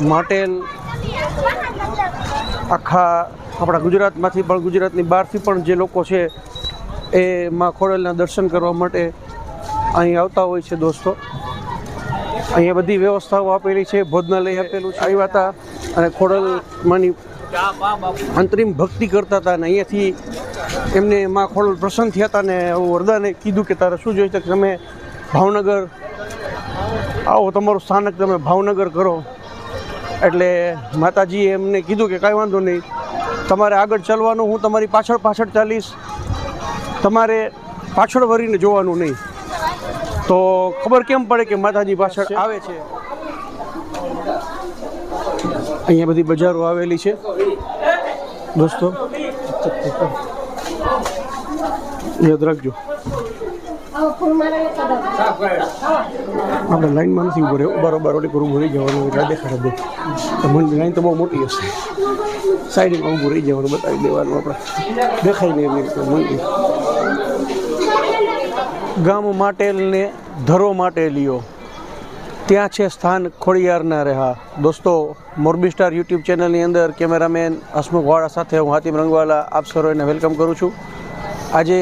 માટેલ આખા આપણા ગુજરાતમાંથી પણ ગુજરાતની બહારથી પણ જે લોકો છે એ માં ખોડલના દર્શન કરવા માટે અહીં આવતા હોય છે દોસ્તો. અહીંયા બધી વ્યવસ્થાઓ આપેલી છે ભોજનાલય આપેલું છે. આવ્યા હતા અને ખોડલમાંની અંતરિમ ભક્તિ કરતા હતા અને અહીંયાથી એમને માં ખોડલ પ્રસન્ન થયા હતા ને એવું વરદાને કીધું કે તારે શું જોઈએ છે કે તમે ભાવનગર આવો તમારું સ્થાનક તમે ભાવનગર કરો. એટલે માતાજીએ એમને કીધું કે કાંઈ વાંધો નહીં. તમારે આગળ ચાલવાનું હું તમારી પાછળ પાછળ ચાલીશ. તમારે પાછળ વળીને જોવાનું નહીં. તો ખબર કેમ પડે કે માતાજી પાછળ આવે છે? અહીંયા બધી બજારો આવેલી છે. દોસ્તો યાદ રાખજો. આપણે લાઈન નથી ઊભો રહ્યો. બરોબર ઓલી પર ઊભું જવાનું એટલે દેખાડે દે તમને લાઈન તો બહુ મોટી હશે. સાઈડમાં ઊભું રહી જવાનું, બતાવી દેવાનું આપણે. દેખાય નહીં એમની મંદિર ગામ માટેલને ધરો માટે લ્યો. ત્યાં છે સ્થાન ખોડિયારના રહ્યા દોસ્તો, મોરબી સ્ટાર યુટ્યુબ ચેનલની અંદર કેમેરામેન હસમુખ વાળા સાથે હું હાતિમ રંગવાલા. આપ સરોને વેલકમ કરું છું. આજે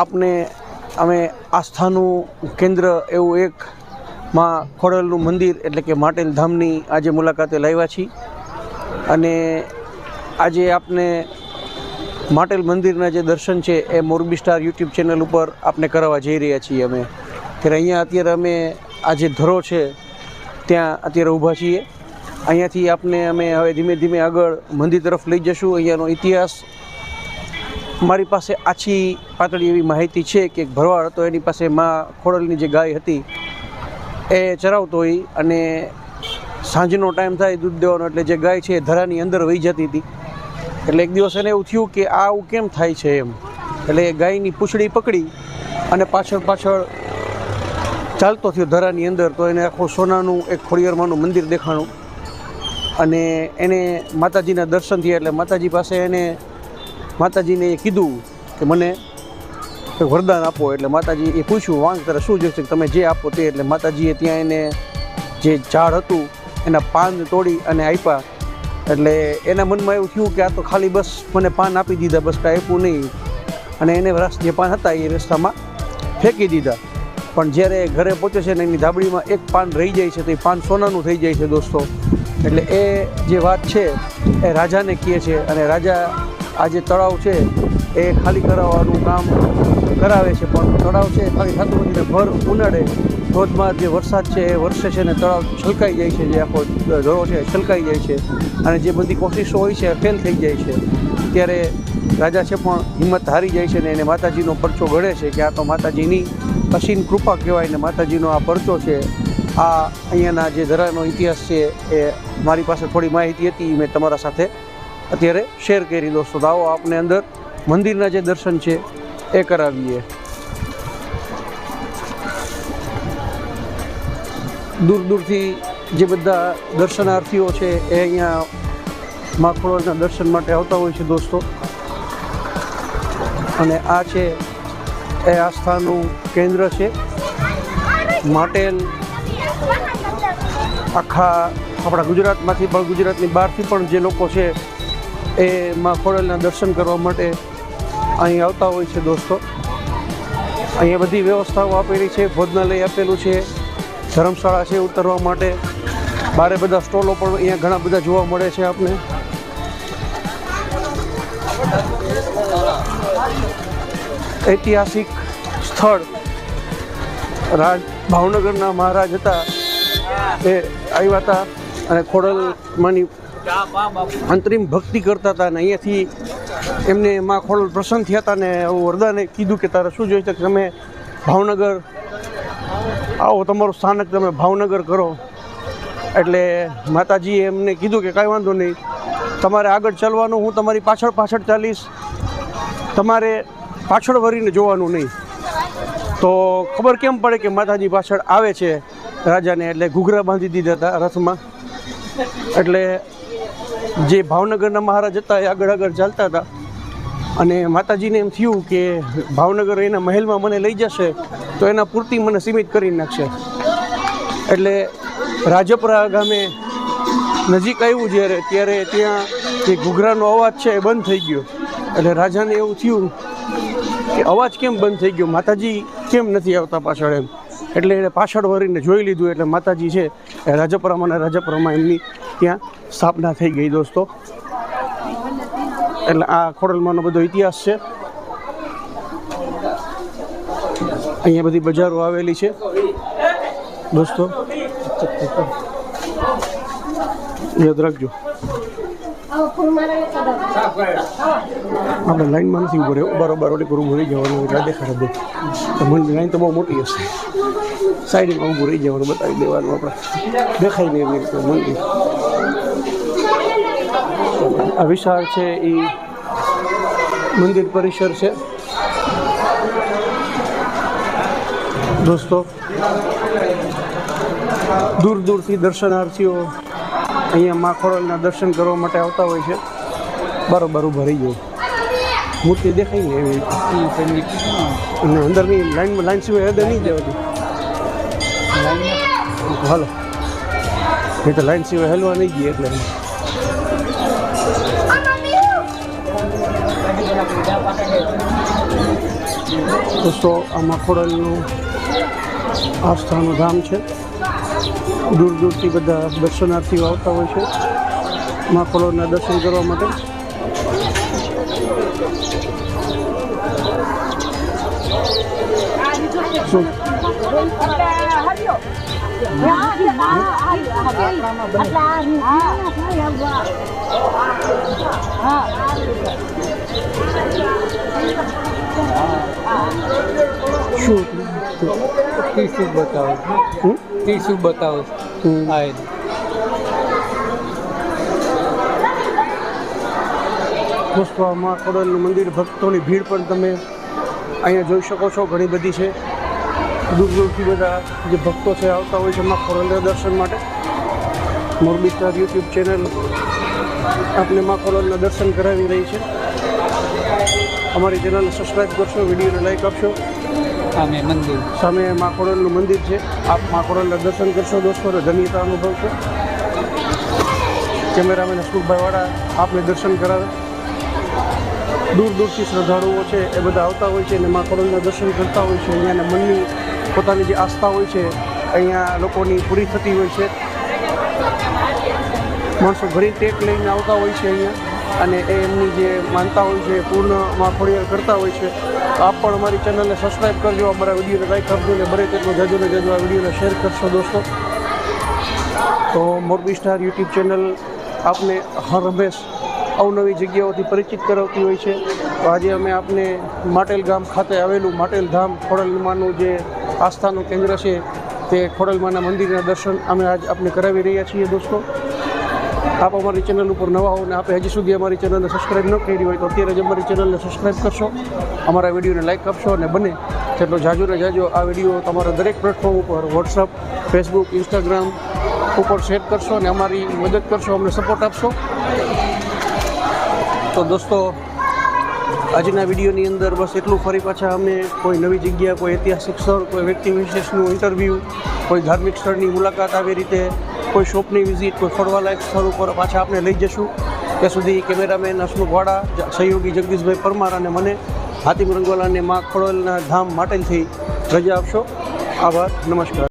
આપને અમે આસ્થાનું કેન્દ્ર એવું એક માં ખોડલનું મંદિર એટલે કે માટેલ ધામની આજે મુલાકાતે લાવ્યા છીએ. અને આજે આપને માટેલ મંદિરના જે દર્શન છે એ મોરબી સ્ટાર યુટ્યુબ ચેનલ ઉપર આપને કરાવવા જઈ રહ્યા છીએ અમે. ત્યારે અહીંયા અત્યારે અમે આ જે ધરો છે, ત્યાં અત્યારે ઊભા છીએ. અહીંયાથી આપને અમે હવે ધીમે ધીમે આગળ મંદિર તરફ લઈ જશું. અહીંયાનો ઇતિહાસ મારી પાસે આછી પાતળી એવી માહિતી છે કે ભરવાડ હતો, એની પાસે માં ખોડલની જે ગાય હતી, એ ચરાવતો હોય અને સાંજનો ટાઈમ થાય દૂધ દેવાનો એટલે જે ગાય છે એ ધરાની અંદર વહી જતી હતી. એટલે એક દિવસ એને એવું થયું કે આવું કેમ થાય છે એમ? એટલે એ ગાયની પૂંછડી પકડી અને પાછળ પાછળ ચાલતો થયો ધરાની અંદર, તો એને આખું સોનાનું એક ખોડિયારમાંનું મંદિર દેખાણું. અને એને માતાજીના દર્શન થયા એટલે માતાજી પાસે એને માતાજીને એ કીધું કે મને વરદાન આપો. એટલે માતાજી એ પૂછ્યું, વાંગ, તારે શું જોઈશે તમે જે આપો તે. એટલે માતાજીએ ત્યાં એને જે ઝાડ હતું, એના પાન તોડી અને આપ્યા. એટલે એના મનમાં એવું થયું કે આ તો ખાલી બસ મને પાન આપી દીધા, બસ કાંઈ આપ્યું નહીં. અને એને રસ જે પાન હતા એ રસ્તામાં ફેંકી દીધા. પણ જ્યારે ઘરે પહોંચે છે ને એની ધાબળીમાં એક પાન રહી જાય છે, તો એ પાન સોનાનું થઈ જાય છે, દોસ્તો. એટલે એ જે વાત છે, એ રાજાને કહે છે અને રાજા આ જે તળાવ છે, એ ખાલી કરાવવાનું કામ કરાવે છે, પણ તળાવ છે, એ ખાલી થતું નથી ભર ઉનાળે. ધોધમાં જે વરસાદ છે, એ વરસે છે ને તળાવ છલકાઈ જાય છે, જે આખો ધરો છે છલકાઈ જાય છે. અને જે બધી કોશિશો હોય છે, એ ફેલ થઈ જાય છે. ત્યારે રાજા છે પણ હિંમત હારી જાય છે ને એને માતાજીનો પરચો ગળે છે, કે આ તો માતાજીની અસીન કૃપા કહેવાય ને માતાજીનો આ પરચો છે. આ અહીંયાના જે ધરાનો ઇતિહાસ છે, એ મારી પાસે થોડી માહિતી હતી, મેં તમારા સાથે અત્યારે શેર કરી દોસ્તો, તો આવો આપણે અંદર મંદિરના જે દર્શન છે એ કરાવીએ. દૂર દૂરથી જે બધા દર્શનાર્થીઓ છે એ અહીંયા માખોળના દર્શન માટે આવતા હોય છે દોસ્તો. અને આ છે, એ આસ્થાનું કેન્દ્ર છે. માટેલ આખા આપણા ગુજરાતમાંથી પણ ગુજરાતની બહારથી પણ જે લોકો છે એ માં દર્શન કરવા માટે અહીં આવતા હોય છે દોસ્તો. અહીંયા બધી વ્યવસ્થાઓ આપેલી છે, ભોજનાલય આપેલું છે, ધર્મશાળા છે ઉતરવા માટે. બારે બધા સ્ટોલો પણ અહીંયા ઘણા બધા જોવા મળે છે આપને. ઐતિહાસિક સ્થળ. રાજ, ભાવનગરના મહારાજ હતા. એ આવ્યા હતા અને ખોડલમાંની અંતરિમ ભક્તિ કરતા હતા અને અહીંયાથી એમને માં ખોડલ પ્રસન્ન થયા હતા ને એવું વરદાને કીધું કે તારે શું જોઈ છે તમે ભાવનગર આવો, તમારું સ્થાનક તમે ભાવનગર કરો. એટલે માતાજીએ એમને કીધું કે કાંઈ વાંધો નહીં, તમારે આગળ ચાલવાનું, હું તમારી પાછળ પાછળ ચાલીશ, તમારે પાછળ વળીને જોવાનું નહીં. તો ખબર કેમ પડે કે માતાજી પાછળ આવે છે રાજાને, એટલે ઘૂઘરા બાંધી દીધા હતા રથમાં. એટલે જે ભાવનગરના મહારાજ હતા, એ આગળ આગળ ચાલતા હતા. અને માતાજીને એમ થયું કે ભાવનગર એના મહેલમાં મને લઈ જશે, તો એના પૂરતી મને સીમિત કરી નાખશે. એટલે રાજપરા ગામે નજીક આવ્યું જ્યારે, ત્યારે ત્યાં જે ઘૂઘરાનો અવાજ છે એ બંધ થઈ ગયો. એટલે રાજાને એવું થયું કે અવાજ કેમ બંધ થઈ ગયો? માતાજી કેમ નથી આવતા પાછળ એમ? એટલે એને પાછળ વળીને જોઈ લીધું, એટલે માતાજી છે એ રાજપરામાં અને રાજપરામાં એમની ત્યાં સ્થાપના થઈ ગઈ દોસ્તો. એટલે આ ખોડલમાંનો બધો ઇતિહાસ છે. અહીંયા બધી બજારો આવેલી છે. દોસ્તો. યાદ રાખજો. આપણે લાઈનમાં નથી ઊભો રહ્યો બરોબર, ઓલી ઊભું રહી જવાનું રાધે દે. તો મને લાઈન તો બહુ મોટી હશે. સાઈડમાં ઊભું રહી જવાનું, બતાવી દેવાનું આપણે. દેખાય નહીં રીતે મંદિર આ વિશાળ છે એ મંદિર પરિસર છે. દોસ્તો, દૂર દૂરથી દર્શનાર્થીઓ અહીંયા મા દર્શન કરવા માટે આવતા હોય છે. બરોબર ભરી જાય મૂર્તિ દેખાય ને એવી. અને અંદરની લાઈનમાં લાઈન સિવાય હદે નહીં જવાથી હાલો. એ તો લાઈન સિવાય હલવા નહીં ગઈ એટલે. દોસ્તો, આ માખોડલનું આસ્થાનું ધામ છે. દૂર દૂરથી બધા દર્શનાર્થીઓ આવતા હોય છે માખોડલના દર્શન કરવા માટે. શું? શું ટીસુ બતાવો હમ? ટીસુ બતાવો હું આ. દોસ્તો મા મંદિર ભક્તોની ભીડ પણ તમે અહીંયા જોઈ શકો છો ઘણી બધી છે દૂર દૂરથી બધા જે ભક્તો છે આવતા હોય છે મા ખોડલના દર્શન માટે. મોરબી સ્ટાર યુટ્યુબ ચેનલ આપને મા ખોડલના દર્શન કરાવી રહી છે. અમારી ચેનલને સબસ્ક્રાઈબ કરશો વિડીયોને લાઈક આપશો. સામે મંદિર. સામે મા મંદિર છે. આપ મા દર્શન કરશો દોસ્તો ધન્યતા અનુભવશો કેમેરામેન હસમુખભાઈ વાળા આપને દર્શન કરાવે. દૂર દૂરથી શ્રદ્ધાળુઓ છે એ બધા આવતા હોય છે અને મા દર્શન કરતા હોય છે. અહીંયાના મનની પોતાની જે આસ્થા હોય છે, અહીંયા લોકોની પૂરી થતી હોય છે. માણસો ઘણી ટેક લઈને આવતા હોય છે અહીંયા. અને એ એમની જે માનતા હોય છે, એ પૂર્ણમાં કરતા હોય છે. આપ પણ અમારી ચેનલને સબસ્ક્રાઈબ કરજો, અમારા વિડીયોને લાઈક કરજો અને બને તેટલો જજો ને જજો આ વિડીયોને શેર કરશો દોસ્તો. તો મોરબી સ્ટાર યુટ્યુબ ચેનલ આપને હર હંમેશ અવનવી જગ્યાઓથી પરિચિત કરાવતી હોય છે. તો આજે અમે આપને માટેલ ગામ ખાતે આવેલું માટેલ ધામ ખોડલમાનું જે આસ્થાનું કેન્દ્ર છે તે ખોડલમાના મંદિરના દર્શન અમે આજ આપને કરાવી રહ્યા છીએ દોસ્તો. આપ અમારી ચેનલ ઉપર નવા હો અને આપે હજી સુધી અમારી ચેનલને સબસ્ક્રાઈબ ન કરી હોય તો અત્યારે જ અમારી ચેનલને સબસ્ક્રાઈબ કરશો. અમારા વિડીયોને લાઈક આપશો અને બને તેટલો જાજો ને જાજો આ વીડિયો તમારા દરેક પ્લેટફોર્મ ઉપર વોટ્સઅપ ફેસબુક ઇન્સ્ટાગ્રામ ઉપર શેર કરશો અને અમારી મદદ કરશો, અમને સપોર્ટ આપશો. તો દોસ્તો આજના વિડીયોની અંદર બસ એટલું ફરી પાછા અમે કોઈ નવી જગ્યા, કોઈ ઐતિહાસિક સ્થળ, કોઈ વ્યક્તિ વિશેષનું ઇન્ટરવ્યૂ કોઈ ધાર્મિક સ્થળની મુલાકાત આવી રીતે, કોઈ શોપની વિઝિટ કોઈ ફરવાલાયક સ્થળ ઉપર પાછા આપણે લઈ જશું. ત્યાં સુધી કેમેરામેન હસમુખ વાડા સહયોગી જગદીશભાઈ પરમાર અને મને હાતિમ રંગવાલાને મા ખોડલના ધામ માટેથી રજા આપશો. આભાર, નમસ્કાર.